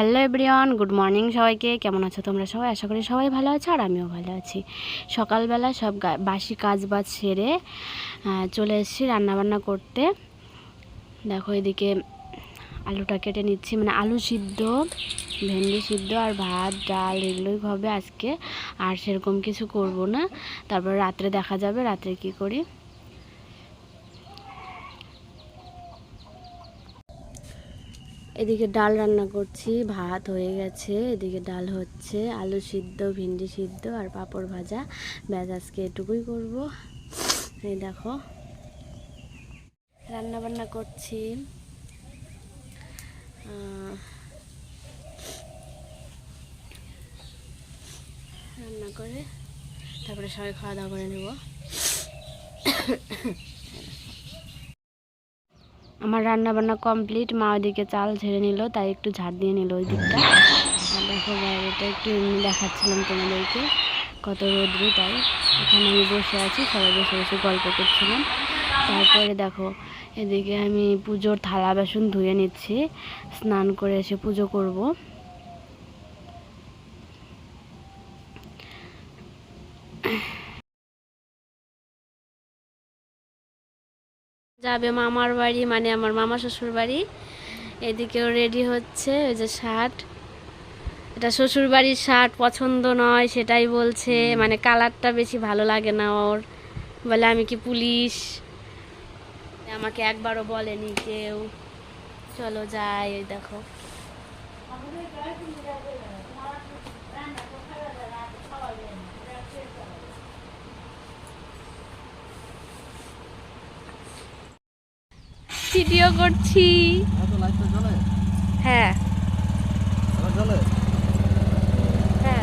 Hello everyone, good morning সবাইকে। কেমন আছো তোমরা সবাই? আশা করি সবাই ভালো আছো আর আমিও ভালো আছি। সকালবেলা সব বাসি কাজ বাজ সেরে চলে এসেছি রান্নাবান্না করতে। দেখো এদিকে আলুটা কেটে নিচ্ছি মানে আলু সিদ্ধ, ভেন্ডি সিদ্ধ আর ভাত, ডাল এগুলোই হবে আজকে। আর সেরকম কিছু করব না। তারপর রাত্রে দেখা যাবে, রাত্রে কি করি? এদিকে ডাল রান্না করছি, ভাত হয়ে গেছে, এদিকে ডাল হচ্ছে, আলু সিদ্ধ, ভিন্ডি সিদ্ধ আর পাঁপড় ভাজা। ব্যাস, আজকে এটুকুই করব। এই দেখো। রান্না বান্না করছি রান্না করে তারপরে সবাই খাওয়া দাওয়া করে নেব। আমার রান্না বান্না কমপ্লিট মা ওইদিকে চাল ঝেড়ে নিল, তাই একটু ঝাড় দিয়ে নিল ওই দিকটা দেখো বাইরেটা একটু এমনি দেখাচ্ছিলাম তোমাদেরকে, কত রোদ্রু তাই। এখানে আমি বসে আছি, সবাই বসে বসে গল্প করছিলাম। তারপরে দেখো, এদিকে আমি পুজোর থালা, বাসন ধুয়ে নিচ্ছি, স্নান করে এসে পুজো করব। যাবে মামার বাড়ি মানে আমার মামা শ্বশুর বাড়ি। এদিকেও রেডি হচ্ছে ওই যে শার্ট। এটা শ্বশুর বাড়ির শার্ট পছন্দ নয় সেটাই বলছে। মানে কালারটা বেশি ভালো লাগে না ওর। বলে আমি কি পুলিশ? আমাকে একবারও বলেনি কেউ। চলো যাই ওই দেখো। ভিডিও করছি। হ্যাঁ। হ্যাঁ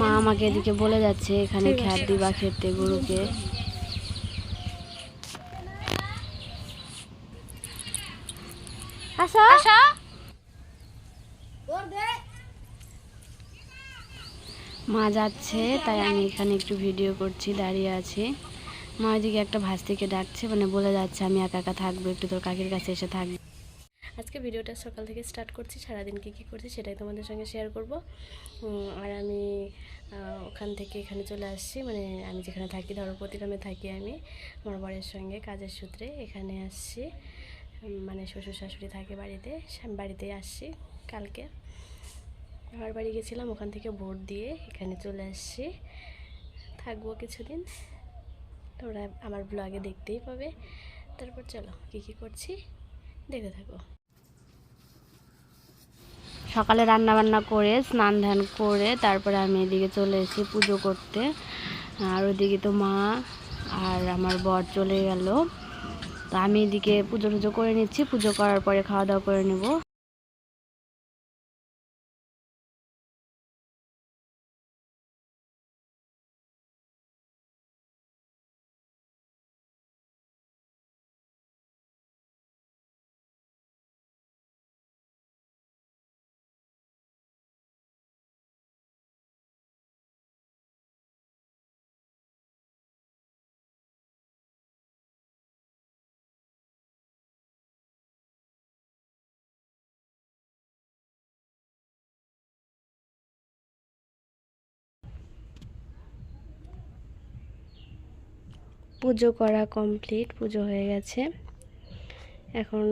মা আমাকে এদিকে বলে যাচ্ছে এখানে খ্যাত দিবা খেতে গরুকে। আসো। আসো। মা যাচ্ছে তাই আমি এখানে একটু ভিডিও করছি দাঁড়িয়ে আছি। মা ওইদিকে একটা ভাস্তিকে ডাকছে মানে বলে যাচ্ছে আমি একা একা থাকব একটু তোর কাকির কাছে এসে থাকব। আজকে ভিডিওটা সকাল থেকে স্টার্ট করছি সারাদিন কী কী করছি সেটাই তোমাদের সঙ্গে শেয়ার করব। আর আমি ওখান থেকে এখানে চলে আসছি মানে আমি যেখানে থাকি ধরো প্রতিগ্রামে থাকি আমি আমার বরের সঙ্গে কাজের সূত্রে এখানে আসছি। মানে শ্বশুর শাশুড়ি থাকে বাড়িতে আমি বাড়িতেই আসছি কালকে। বাবার বাড়ি গেছিলাম, ওখান থেকে ভোট দিয়ে এখানে চলে আসছি। থাকব কিছুদিন। তোমরা আমার ব্লগে দেখতেই পাবে। তারপর চলো, কী কী করছি দেখে থাকো। সকালে রান্না বান্না করে, স্নান ধান করে, তারপরে আমি এদিকে চলে এসেছি পুজো করতে। আর ওইদিকে তো মা আর আমার বর চলে গেল। তো আমি এদিকে পুজো টুজো করে নিচ্ছি পুজো করার পরে খাওয়া দাওয়া করে নেব। পুজো করা কমপ্লিট পুজো হয়ে গেছে। এখন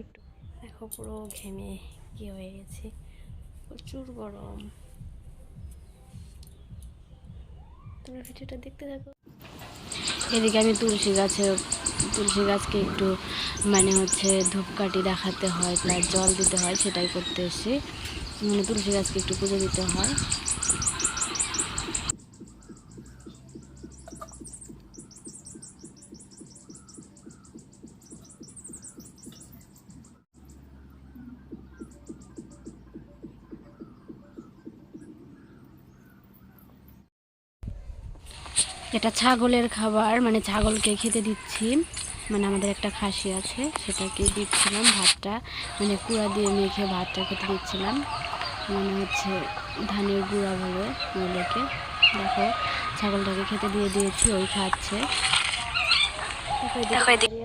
একটু দেখো পুরো ঘেমে কি হয়ে গেছে। প্রচুর গরম। তোমরা ভিডিওটা দেখতে থাকো। এদিকে আমি তুলসী গাছে তুলসী গাছকে একটু মানে হচ্ছে ধূপকাঠি দেখাতে হয় প্লাস জল দিতে হয়, সেটাই করতে এসেছি। মানে তুলসী গাছকে একটু পুজো দিতে হয়। এটা ছাগলের খাবার মানে ছাগলকে খেতে দিচ্ছি। মানে আমাদের একটা খাসি আছে সেটাকে দিচ্ছিলাম ভাতটা। মানে কুড়া দিয়ে মেখে ভাতটা খেতে দিচ্ছিলাম। মানে হচ্ছে ধানের গুঁড়া বলে ওগুলোকে দেখো ছাগলটাকে খেতে দিয়ে দিয়েছি ওই খাচ্ছে।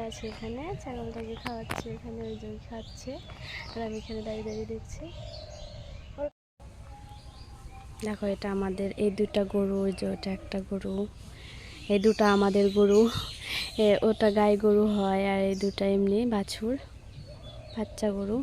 আছে এখানে ছাগলটাকে খাওয়াচ্ছে এখানে ওই যে ওই খাচ্ছে। আর আমি এখানে দাঁড়িয়ে দাঁড়িয়ে দেখছি। দেখো এটা আমাদের এই দুটা গরু ওই যে ওটা একটা গরু। এই দুটা আমাদের গরু ওটা গাই গরু হয় আর এই দুটা এমনি বাছুর, বাচ্চা গরু।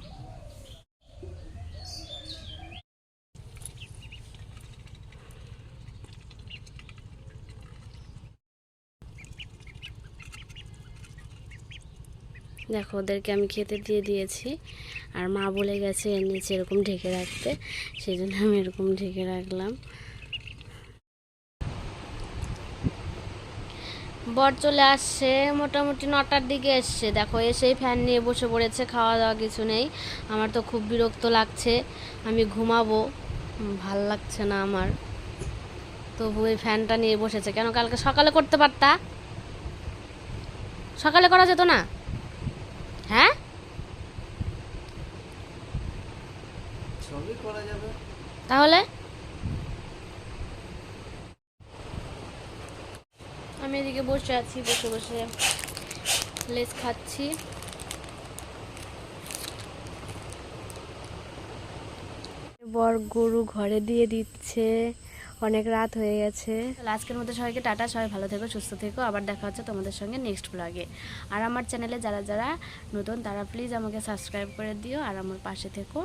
দেখো, ওদেরকে আমি খেতে দিয়ে দিয়েছি আর মা বলে গেছে এর নিচে এরকম ঢেকে রাখতে, সেই জন্য আমি এরকম ঢেকে রাখলাম। বর চলে আসছে মোটামুটি নটার দিকে এসছে। দেখো এসেই ফ্যান নিয়ে বসে পড়েছে খাওয়া দাওয়া কিছু নেই। আমার তো খুব বিরক্ত লাগছে আমি ঘুমাবো। ভালো লাগছে না আমার। তবু এই ফ্যানটা নিয়ে বসেছে। কেন কালকে সকালে করতে পারতা? সকালে করা যেত না? হ্যাঁ? ছবি করা যাবে। তাহলে? আমি এদিকে বসে আছি বসে বসে লেস খাচ্ছি। বর গরু ঘরে দিয়ে দিচ্ছে অনেক রাত হয়ে গেছে। আজকের মধ্যে সবাইকে টাটা সবাই ভালো থেকো সুস্থ থেকো। আবার দেখা হচ্ছে তোমাদের সঙ্গে নেক্সট ব্লগে আর আমার চ্যানেলে যারা যারা নতুন তারা প্লিজ আমাকে সাবস্ক্রাইব করে দিও আর আমার পাশে থেকো।